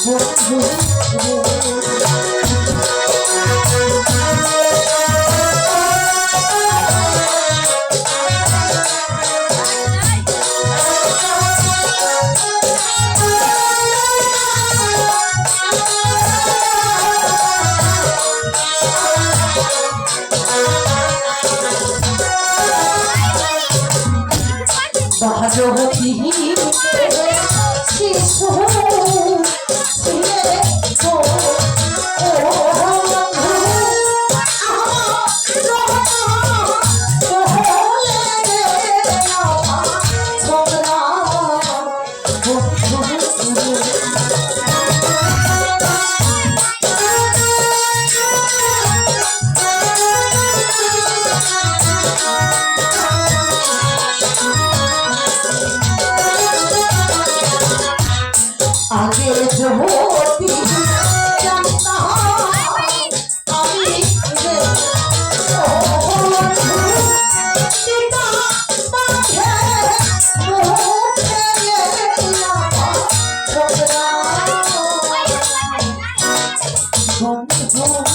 বন্ধু বারোটি আগে যখন Oh.